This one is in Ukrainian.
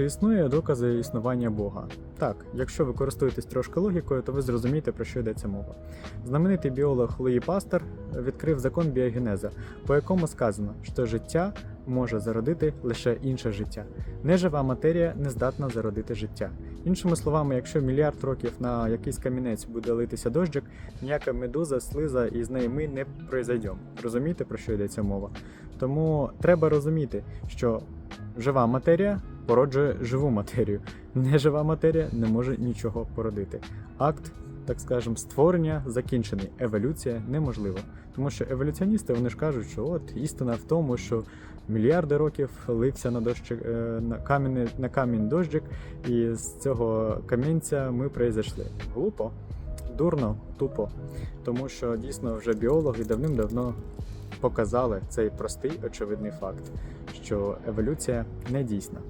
Чи існує докази існування Бога? Так, якщо ви користуєтесь трошки логікою, то ви зрозумієте, про що йдеться мова. Знаменитий біолог Луї Пастер відкрив закон біогенеза, по якому сказано, що життя може зародити лише інше життя. Нежива матерія не здатна зародити життя. Іншими словами, якщо мільярд років на якийсь камінець буде литися дощик, ніяка медуза, слиза і з неї ми не пройдемо. Розумієте, про що йдеться мова? Тому треба розуміти, що жива матерія породжує живу матерію. Нежива матерія не може нічого породити. Акт, так скажемо, створення закінчений. Еволюція неможлива. Тому що еволюціоністи вони ж кажуть, що от істина в тому, що мільярди років лився на дощик, е, на камінь, на камінь дощик, і з цього камінця ми произойшли. Глупо, дурно, тупо. Тому що дійсно вже біологи давним-давно показали цей простий очевидний факт, що еволюція не дійсна.